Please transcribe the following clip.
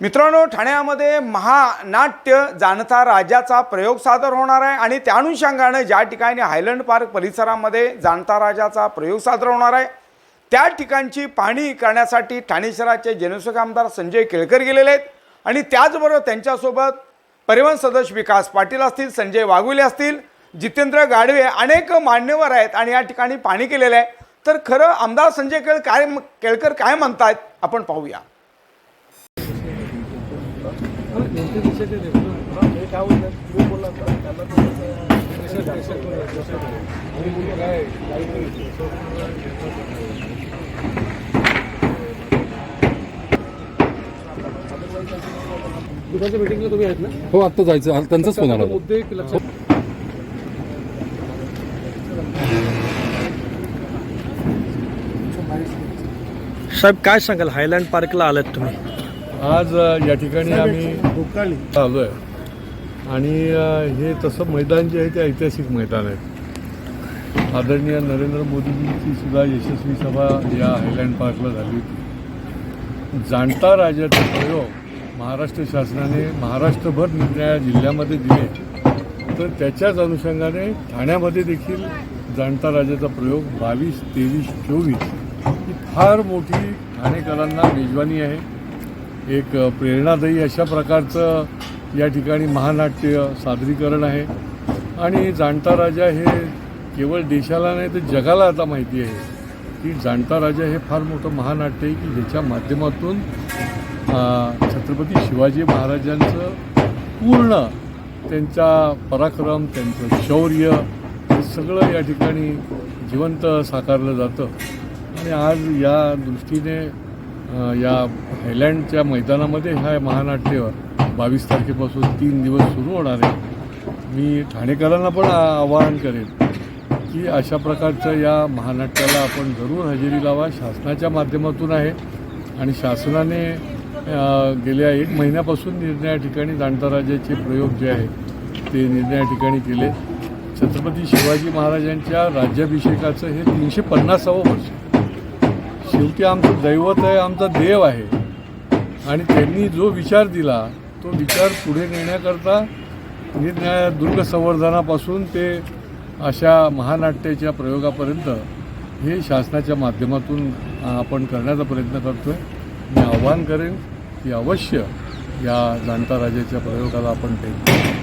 मित्रांनो ठाण्यामध्ये महानाट्य जाणता राजाचा प्रयोग सादर होणार आहे आणि त्या अनुषंगानं ज्या ठिकाणी हायलंड पार्क परिसरामध्ये जाणता राजाचा प्रयोग सादर होणार आहे त्या ठिकाणची पाहणी करण्यासाठी ठाणे शहराचे जनसुख आमदार संजय केळकर गेलेले आहेत. आणि त्याचबरोबर त्यांच्यासोबत परिवहन सदस्य विकास पाटील असतील संजय वाघुले असतील जितेंद्र गाडवे अनेक मान्यवर आहेत आणि या ठिकाणी पाहणी केलेलं आहे. तर खरं आमदार संजय केळ काय केळकर काय म्हणतायत? आपण पाहूया. दुपारच्या मीटिंगला तुम्ही आहेत ना? हो आत्ता जायचं. त्यांचाच फोन आला होता. मुद्दे एक लक्षात साहेब काय सांगाल? हायलँड पार्कला आलात तुम्ही. आज या ठिकाणी आम्ही आलो आहे आणि हे तसं मैदान जे आहे ते ऐतिहासिक मैदान आहे. आदरणीय नरेंद्र मोदीजींची सुद्धा यशस्वी सभा या हायलँड पार्कला झाली. होती जाणता राजाचा प्रयोग महाराष्ट्र शासनाने महाराष्ट्रभर निरनिराळ्या जिल्ह्यामध्ये दिले. तर त्याच्याच अनुषंगाने ठाण्यामध्ये देखील जाणता राजाचा प्रयोग बावीस तेवीस चोवीस ही फार मोठी ठाणेकरांना मेजवानी आहे. एक प्रेरणादायी अशा प्रकारचं या ठिकाणी महानाट्य सादरीकरण आहे. आणि जाणता राजा हे केवळ देशाला नाही तर जगाला आता माहिती आहे. की जाणता राजा हे फार मोठं महानाट्य आहे की ज्याच्या माध्यमातून छत्रपती शिवाजी महाराजांचं पूर्ण त्यांचा पराक्रम त्यांचं शौर्य हे सगळं या ठिकाणी जिवंत साकारलं जातं. आणि आज या दृष्टीने या हायलँडच्या मैदानामध्ये ह्या महानाट्य बावीस तारखेपासून तीन दिवस सुरू होणार आहे. मी ठाणेकरांना पण आवाहन करेन की अशा प्रकारच्या या महानाट्याला आपण जरूर हजेरी लावा. शासनाच्या माध्यमातून आहे आणि शासनाने गेल्या एक महिन्यापासून निर्णया ठिकाणी जाणता प्रयोग जे आहे ते निर्णया ठिकाणी केले. छत्रपती शिवाजी महाराजांच्या राज्याभिषेकाचं हे तीनशे पन्नासावं वर्ष. शेवटी आमचं दैवत आहे आमचा देव आहे. आणि त्यांनी जो विचार दिला तो विचार पुढे नेण्याकरता निरनिळ्या दुर्ग संवर्धनापासून ते अशा महानाट्याच्या प्रयोगापर्यंत हे शासनाच्या माध्यमातून आपण करण्याचा प्रयत्न करतो आहे मी आव्हान करेन की अवश्य या जाणता राजाच्या प्रयोगाला आपण भेट